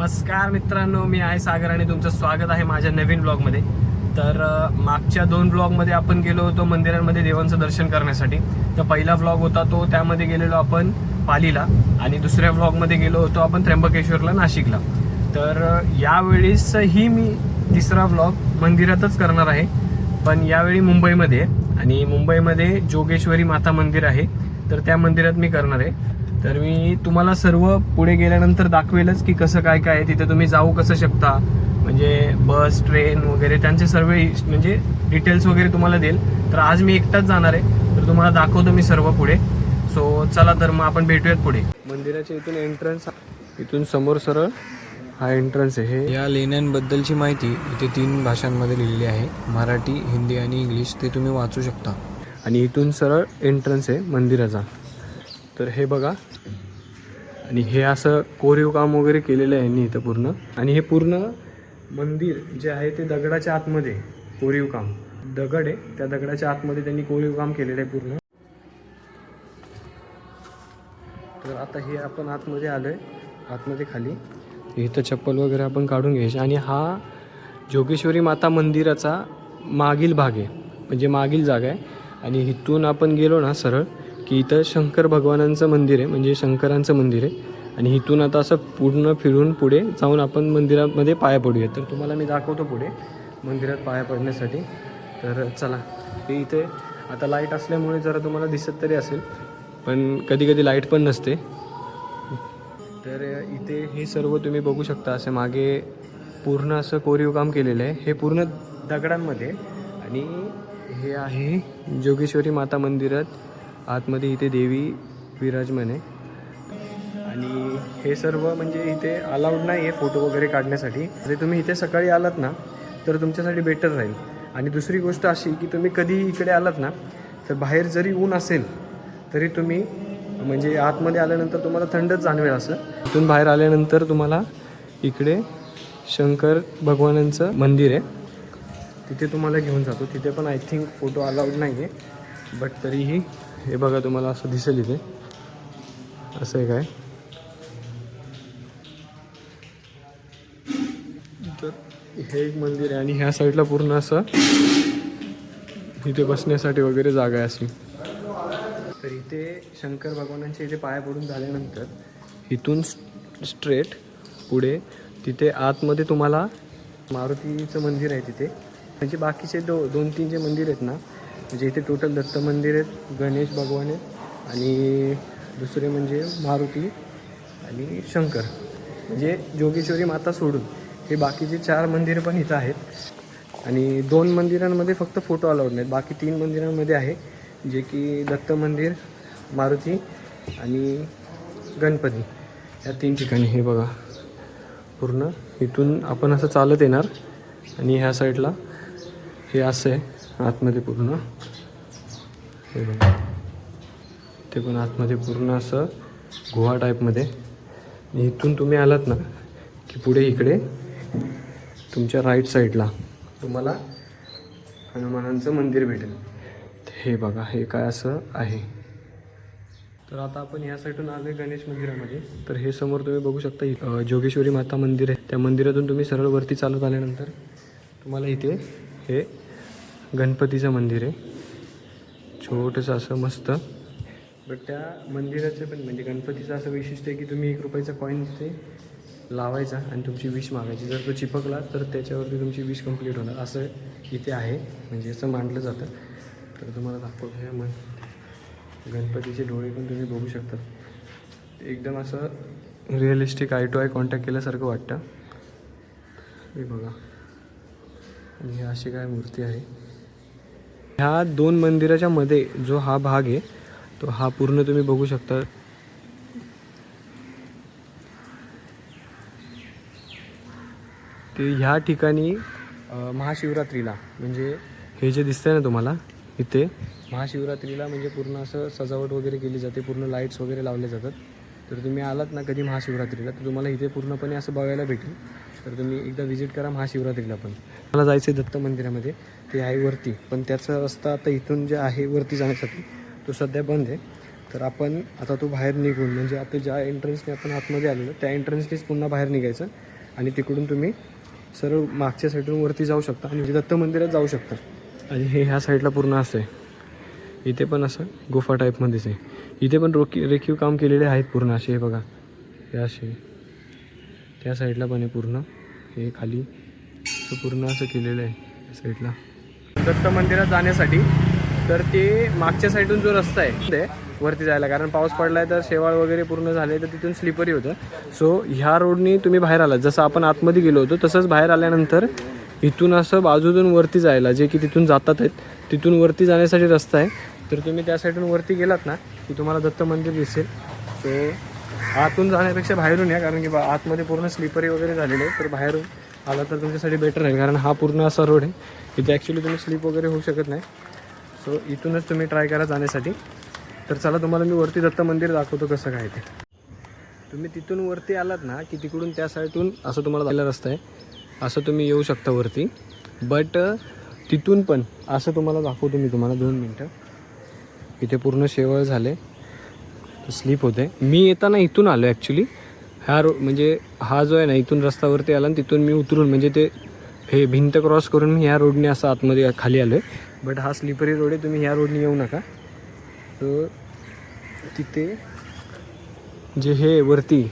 नमस्कार मित्रांनो मी आहे सागर आणि तुमचं स्वागत आहे माझ्या नवीन ब्लॉगमध्ये. तर मागच्या दोन ब्लॉगमध्ये आपण गेलो होतो मंदिरांमध्ये देवांचं दर्शन करण्यासाठी. तर पहिला ब्लॉग होता तो त्यामध्ये गेलेलो आपण पालीला आणि दुसऱ्या ब्लॉगमध्ये गेलो होतो आपण त्र्यंबकेश्वरला नाशिकला. तर यावेळीसही यावेळेसही मी तिसरा ब्लॉग मंदिरातच करणार आहे. पण यावेळी मुंबईमध्ये आणि मुंबईमध्ये जोगेश्वरी माता मंदिर आहे. तर त्या मंदिरात मी करणार आहे. तर मी तुम्हाला सर्व पुढे गेल्यानंतर दाखवेलच की कसं काय काय आहे. तिथे तुम्ही जाऊ कसं शकता. म्हणजे बस ट्रेन वगैरे त्यांचे सर्व म्हणजे डिटेल्स वगैरे तुम्हाला देईल. तर आज मी एकटाच जाणार आहे. तर तुम्हाला दाखवतो मी सर्व पुढे. सो चला तर मग आपण भेटूयात पुढे. मंदिराच्या इथून एंट्रन्स इथून समोर सरळ हा एंट्रन्स आहे. हे या लेण्यांबद्दलची माहिती इथे तीन भाषांमध्ये लिहिलेली आहे. मराठी हिंदी आणि इंग्लिश ते तुम्ही वाचू शकता. आणि इथून सरळ एंट्रन्स आहे मंदिराचा. तर हे बघा. आणि हे असं कोरीव काम वगैरे केलेलं आहे यांनी इथं पूर्ण. आणि हे पूर्ण मंदिर जे आहे ते दगडाच्या आतमध्ये कोरीव काम. दगड आहे त्या दगडाच्या आतमध्ये त्यांनी कोरीव काम केलेलं आहे पूर्ण. तर आता हे आपण आतमध्ये आलोय आतमध्ये खाली. इथं चप्पल वगैरे आपण काढून घ्यायचे. आणि हा जोगेश्वरी माता मंदिराचा मागील भाग आहे. म्हणजे मागील जागा आहे. आणि इथून आपण गेलो ना सरळ की इथं शंकर भगवानांचं मंदिर आहे म्हणजे शंकरांचं मंदिर आहे. आणि इथून आता असं पूर्ण फिरून पुढे जाऊन आपण मंदिरामध्ये पाया पडूया तर तुम्हाला मी दाखवतो पुढे मंदिरात पाया पडण्यासाठी. तर चला ते इथे आता लाइट असल्यामुळे जरा तुम्हाला दिसत तरी असेल पण कधी कधी लाइट पण नसते. तर इथे हे सर्व तुम्ही बघू शकता असं मागे पूर्ण असं कोरीव काम केलेलं आहे. हे पूर्ण दगडांमध्ये आणि हे आहे जोगेश्वरी माता मंदिरात आतमध्ये इथे देवी विराजमान आहे. आणि हे सर्व म्हणजे इथे अलाउड नाही आहे फोटो वगैरे काढण्यासाठी. जर तुम्ही इथे सकाळी आलात ना तर तुमच्यासाठी बेटर राहील. आणि दुसरी गोष्ट अशी की तुम्ही कधीही इकडे आलात ना तर बाहेर जरी ऊन असेल तरी तुम्ही म्हणजे आतमध्ये आल्यानंतर तुम्हाला थंडच जाणवेल असं. इथून बाहेर आल्यानंतर तुम्हाला इकडे शंकर भगवानांचं मंदिर आहे. तिथे तुम्हाला घेऊन जातो. तिथे पण आय थिंक फोटो अलाउड नाही आहे बट तरीही हे बघा तुम्हाला असं दिसेल इथे. असं आहे काय? तर हे एक मंदिर आहे आणि ह्या साईडला पूर्ण असं इथे बसण्यासाठी वगैरे जागा आहे अशी. तर इथे शंकर भगवानांच्या इथे पाया पडून झाल्यानंतर इथून स्ट्रेट पुढे तिथे आतमध्ये तुम्हाला मारुतीचं मंदिर आहे तिथे. म्हणजे बाकीचे दो दोन तीन जे मंदिर आहेत ना म्हणजे इथे टोटल दत्त मंदिर आहेत गणेश भगवान आहेत आणि दुसरे म्हणजे मारुती आणि शंकर. म्हणजे जोगेश्वरी माता सोडून हे बाकीचे चार मंदिरं पण इथं आहेत. आणि दोन मंदिरांमध्ये फक्त फोटो अलाउड नाहीत. बाकी तीन मंदिरांमध्ये आहे जे की दत्त मंदिर मारुती आणि गणपती. या तीन ठिकाणी हे बघा. पूर्ण इथून आपण असं चालत येणार आणि ह्या साईडला हे असं आहे. आतमध्ये पूर्ण. हे बघा. ते पण आतमध्ये पूर्ण असं गुहा टाईपमध्ये. इथून तुम्ही आलात ना की पुढे इकडे तुमच्या राईट साईडला तुम्हाला हनुमानांचं मंदिर भेटेल. हे बघा हे काय असं आहे. तर आता आपण या साईडून आलो गणेश मंदिरामध्ये. तर हे समोर तुम्ही बघू शकता जोगेश्वरी माता मंदिर आहे. त्या मंदिरातून तुम्ही सरळ वरती चालत आल्यानंतर तुम्हाला इथे हे गणपतीचं मंदिर आहे. छोटंसं असं मस्त. बट त्या मंदिराचं पण म्हणजे गणपतीचं असं वैशिष्ट्य आहे की तुम्ही एक रुपयाचा कॉईन तिथे लावायचा आणि तुमची विश मागायची. जर तो चिपकला तर त्याच्यावरती तुमची विश कंप्लीट होणार. असं इथे आहे. म्हणजे असं मांडलं जातं. तर तुम्हाला दाखवतो हे मग. गणपतीचे डोळे पण तुम्ही बघू शकता. एकदम असं realistic eye to eye contact केल्यासारखं वाटतं. हे बघा. आणि ही अशी काय मूर्ती आहे. ह्या दोन मंदिराच्या मध्ये जो हा भाग आहे तो हा पूर्ण तुम्ही बघू शकता. ते ह्या ठिकाणी महाशिवरात्रीला म्हणजे हे जे दिसतंय ना तुम्हाला इथे महाशिवरात्रीला म्हणजे पूर्ण असं सजावट वगैरे केली जाते पूर्ण लाईट्स वगैरे लावले जातात. तर तुम्ही आलात ना कधी महाशिवरात्रीला तर तुम्हाला इथे पूर्णपणे असं बघायला भेटेल. तर तुम्ही एकदा व्हिजिट करा महाशिवरात्रीला पण. मला जायचं आहे दत्त मंदिरामध्ये ते आहे वरती. पण त्याचा रस्ता आता इथून जे आहे वरती जाण्यासाठी तो सध्या बंद आहे. तर आपण आता तो बाहेर निघून म्हणजे आता ज्या एंट्रन्सने आपण आतमध्ये आलेलो त्या एंट्रन्सनेच पुन्हा बाहेर निघायचं. आणि तिकडून तुम्ही सरळ मागच्या साईडून वरती जाऊ शकता आणि दत्त मंदिरात जाऊ शकता. आणि हे ह्या साईडला पूर्ण असं आहे. इथे पण असं गुफा टाईपमध्येच आहे. इथे पण रोकी रेखीव काम केलेले आहेत पूर्ण असे हे बघा. हे असे. त्या साईडला पण आहे पूर्ण. हे खाली. असं पूर्ण असं केलेलं आहे त्या साईडला. दत्त मंदिरात जाण्यासाठी. तर ते मागच्या साईडून जो रस्ता आहे ते वरती जायला. कारण पाऊस पडलाय तर शेवाळ वगैरे पूर्ण झाले तर तिथून स्लिपरी होतं. सो ह्या रोडनी तुम्ही बाहेर आलात. जसं आपण आतमध्ये गेलो होतो तसंच बाहेर आल्यानंतर इथून असं बाजूतून वरती जायला जे की तिथून जातात आहेत तिथून वरती जाण्यासाठी रस्ता आहे. तर तुम्ही त्या साईडून वरती गेलात ना की तुम्हाला दत्त मंदिर दिसेल. सो आतून जाण्यापेक्षा बाहेरून या कारण की बा आतमध्ये पूर्ण स्लीपरी वगैरे झालेले आहे तर बाहेरून आला तर तुमच्यासाठी बेटर आहे कारण हा पूर्ण असा रोड आहे. इथे ॲक्च्युली तुम्ही स्लीप वगैरे होऊ शकत नाही. सो इथूनच तुम्ही ट्राय करा जाण्यासाठी. तर चला तुम्हाला मी वरती दत्त मंदिर दाखवतो कसं काय ते. तुम्ही तिथून वरती आलात ना की तिकडून त्या साईडून असं तुम्हाला जायला रस्ता आहे. असं तुम्ही येऊ शकता वरती. बट तिथून पण असं तुम्हाला दाखवतो मी तुम्हाला दोन मिनटं. इथे पूर्ण शेवळ झाले. स्लीप होते. मी येताना इथून आलो ॲक्च्युली ह्या रो म्हणजे हा जो आहे ना इथून रस्त्यावरती आला आणि तिथून मी उतरून म्हणजे ते हे भिंत क्रॉस करून मी ह्या रोडने असं आतमध्ये खाली आलो आहे बट हा स्लिपरी रोड आहे तुम्ही ह्या रोडने येऊ नका. तर तिथे जे हे वरती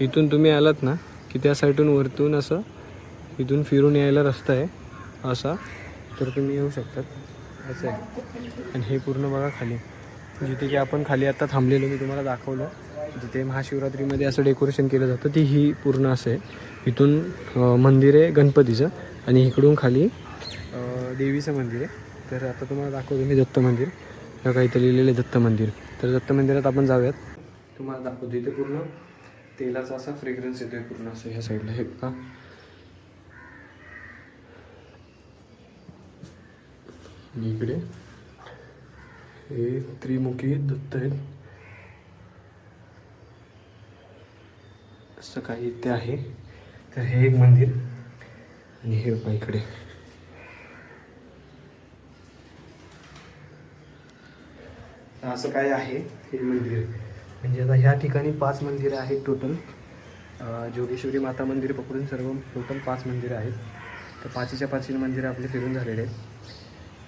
इथून तुम्ही आलात ना की त्या साईडून वरतून असं इथून फिरून यायला रस्ता आहे असा. तर तुम्ही येऊ शकतात. असं आहे. आणि हे पूर्ण बघा खाली. जिथे की आपण खाली आता थांबलेलो मी तुम्हाला दाखवलं. जिथे महाशिवरात्रीमध्ये असं डेकोरेशन केलं जातं ती ही पूर्ण असं. आहे इथून मंदिर आहे गणपतीचं आणि इकडून खाली देवीचं मंदिर आहे. तर आता तुम्हाला दाखवतो मी दत्त मंदिर. किंवा काहीतरी लिहिलेलं आहे दत्त मंदिर. तर दत्त मंदिरात आपण जाऊयात. तुम्हाला दाखवतो इथे पूर्ण. तेलाचा असा फ्रेग्रन्स येतोय पूर्ण असं ह्या साईडला हे का इकडे हे त्रिमुखी दत्त आहेत असं काही इथे आहे. तर हे एक मंदिर आणि हे इकडे. असं काय आहे हे मंदिर. म्हणजे आता ह्या ठिकाणी पाच मंदिरं आहेत टोटल जोगेश्वरी माता मंदिर पकडून सर्व टोटल पाच मंदिरं आहेत. तर पाचीच्या पाचवी मंदिरं आपले फिरून झालेले आहेत.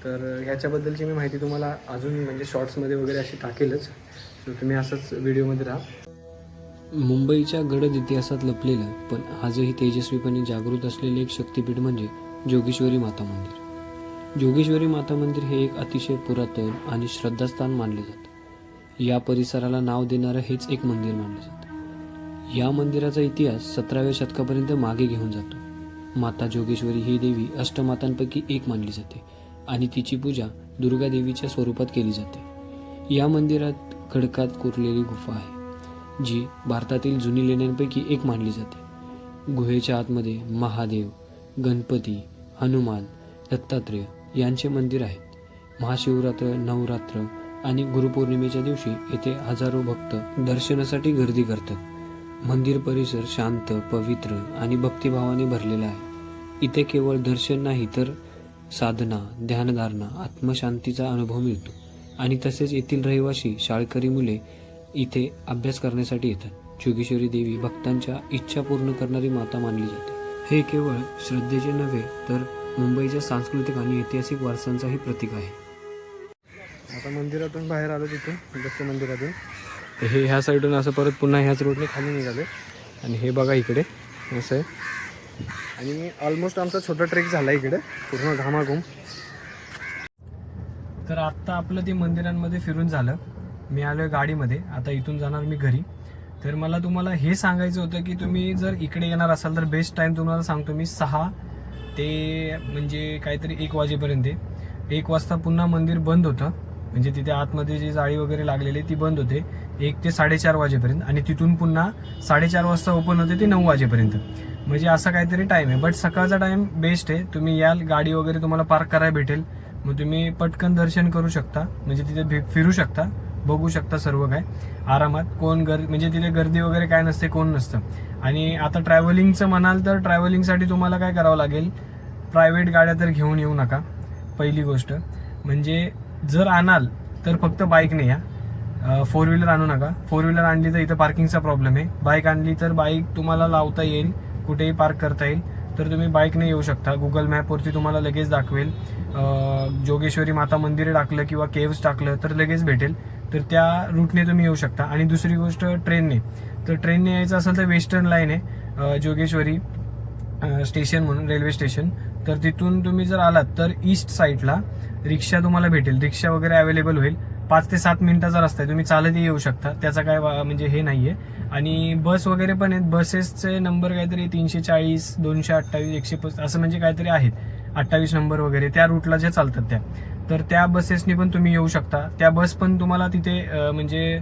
तर ह्याच्याबद्दलची मी माहिती तुम्हाला अजून म्हणजे शॉर्ट्समध्ये वगैरे अशी टाकेलच. तर तुम्ही असंच व्हिडिओमध्ये राहा. मुंबईच्या गडद इतिहासात लपलेलं पण आजही तेजस्वीपणे जागृत असलेले एक शक्तिपीठ म्हणजे जोगेश्वरी माता मंदिर. जोगेश्वरी माता मंदिर हे एक अतिशय पुरातन आणि श्रद्धास्थान मानले जाते. या परिसराला नाव देणारं हेच एक मंदिर मानलं जातं. या मंदिराचा इतिहास सतराव्या शतकापर्यंत मागे घेऊन जातो. माता जोगेश्वरी ही देवी अष्टमातांपैकी एक मानली जाते. आणि तिची पूजा दुर्गा देवीच्या स्वरूपात केली जाते. या मंदिरात खडकात कोरलेली गुफा आहे जी भारतातील जुनी लेण्यांपैकी एक मानली जाते. गुहेच्या आतमध्ये महादेव गणपती हनुमान दत्तात्रेय यांचे मंदिर आहेत. महाशिवरात्र नवरात्र आणि गुरुपौर्णिमेच्या दिवशी येथे हजारो भक्त दर्शनासाठी गर्दी करतात. मंदिर परिसर शांत पवित्र आणि भक्तिभावाने भरलेला आहे. इथे केवळ दर्शन नाही तर साधना ध्यानधारणा आत्मशांतीचा अनुभव मिळतो. आणि तसेच येथील रहिवासी शाळकरी मुले इथे अभ्यास करण्यासाठी येतात. जोगेश्वरी देवी भक्तांच्या इच्छा पूर्ण करणारी माता मानली जाते. हे केवळ श्रद्धेचे नव्हे तर मुंबईच्या सांस्कृतिक आणि ऐतिहासिक वारसांचाही प्रतीक आहे. आता मंदिरातून बाहेर आलो तिथून दत्त मंदिरातून. हे ह्या साईडून असं परत पुन्हा ह्याच रोडने खाली निघालो. आणि हे बघा इकडे असं आहे. आणि ऑलमोस्ट आमचा छोटा ट्रेक झाला इकडे. पूर्ण घामाघूम. तर आत्ता आपलं ते मंदिरांमध्ये फिरून झालं. मी आलो आहे गाडीमध्ये. आता इथून जाणार मी घरी. तर मला तुम्हाला हे सांगायचं होतं की तुम्ही जर इकडे येणार असाल तर बेस्ट टाईम तुम्हाला सांगतो मी सहा ते म्हणजे काहीतरी एक वाजेपर्यंत आहे. एक वाजता पुन्हा मंदिर बंद होतं. म्हणजे तिथे आतमध्ये जी जाळी वगैरे लागलेली ती बंद होते. एक ते साडेचार वाजेपर्यंत आणि तिथून पुन्हा साडेचार वाजता ओपन होते ते नऊ वाजेपर्यंत. म्हणजे असा काहीतरी टाईम आहे. बट सकाळचा टाईम बेस्ट आहे. तुम्ही याल गाडी वगैरे तुम्हाला पार्क करायला भेटेल. मग तुम्ही पटकन दर्शन करू शकता. म्हणजे तिथे भे- फिरू शकता. बघू शकता सर्व काय. आरामात. कोण गर म्हणजे तिथे गर्दी वगैरे काय नसते कोण नसतं. आणि आता ट्रॅव्हलिंगचं म्हणाल तर ट्रॅव्हलिंगसाठी तुम्हाला काय करावं लागेल? प्रायव्हेट गाड्या तर घेऊन येऊ नका. पहिली गोष्ट. म्हणजे जर आणाल तर फक्त बाईकने या. फोर व्हीलर आणू नका. फोर व्हीलर आणली तर इथं पार्किंगचा प्रॉब्लेम आहे. बाईक आणली तर बाईक तुम्हाला लावता येईल कुठेही पार्क करता येईल. तर तुम्ही बाईकने येऊ शकता. गुगल मॅपवरती तुम्हाला लगेच दाखवेल. जोगेश्वरी माता मंदिर टाकलं किंवा केव्स टाकलं तर लगेच भेटेल. तर त्या रूटने तुम्ही येऊ शकता. आणि दुसरी गोष्ट ट्रेनने तर ट्रेनने यायचं असेल तर वेस्टर्न लाईन आहे जोगेश्वरी स्टेशन म्हणून रेल्वे स्टेशन तर तिथून तुम्ही जर आलात तर ईस्ट साईडला रिक्षा तुम्हाला भेटेल. रिक्षा वगैरे अवेलेबल होईल. पाच ते सात मिनिटाचा रस्ता आहे. तुम्ही चालतही येऊ शकता. त्याचा काय वा- म्हणजे हे नाही आहे आणि बस वगैरे पण आहेत. बसेसचे नंबर काहीतरी तीनशे चाळीस दोनशे अठ्ठावीस एकशे पस्तीस असं म्हणजे काहीतरी आहेत. अठ्ठावीस नंबर वगैरे. त्या रूटला ज्या चालतात त्या. तर त्या बसेसनी पण तुम्ही येऊ शकता. त्या बस पण तुम्हाला तिथे म्हणजे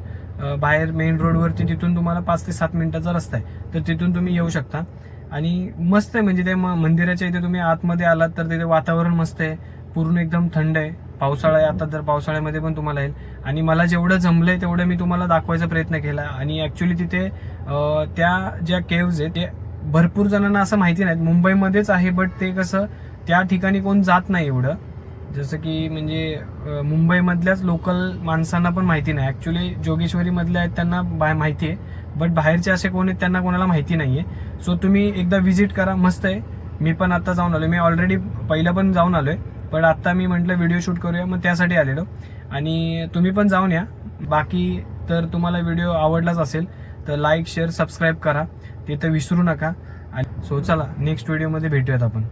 बाहेर मेन रोडवरती तिथून तुम्हाला पाच ते सात मिनिटाचा रस्ता आहे. तर तिथून तुम्ही येऊ शकता. आणि मस्त आहे. म्हणजे ते म- मंदिराच्या इथे तुम्ही आतमध्ये आलात तर तिथे वातावरण मस्त आहे. पूर्ण एकदम थंड आहे. पावसाळा आहे आता तर पावसाळ्यामध्ये पण तुम्हाला येईल. आणि मला जेवढं जमलंय तेवढं मी तुम्हाला दाखवायचा प्रयत्न केला. आणि ऍक्च्युली तिथे त्या ज्या केव्ज आहे ते भरपूर जणांना असं माहिती नाहीत. मुंबईमध्येच आहे बट ते कसं त्या ठिकाणी कोण जात नाही एवढं. जसं की म्हणजे मुंबईमधल्याच लोकल माणसांना पण माहिती नाही. ऍक्च्युली जोगेश्वरीमधल्या आहेत त्यांना बा- माहिती आहे. बट बाहेरचे असे कोण आहेत त्यांना कोणाला माहिती नाही आहे सो तुम्ही एकदा व्हिजिट करा. मस्त आहे. मी पण आता जाऊन आलोय. मी ऑलरेडी पहिलं पण जाऊन आलोय. पण आत्ता मी म्हटलं व्हिडिओ शूट करूया मग त्यासाठी आलेलो. आणि तुम्ही पण जाऊन या. बाकी तर तुम्हाला व्हिडिओ आवडलाच असेल तर लाईक शेअर सबस्क्राईब करा. ते तर विसरू नका. आणि सो चला नेक्स्ट व्हिडिओमध्ये भेटूयात आपण.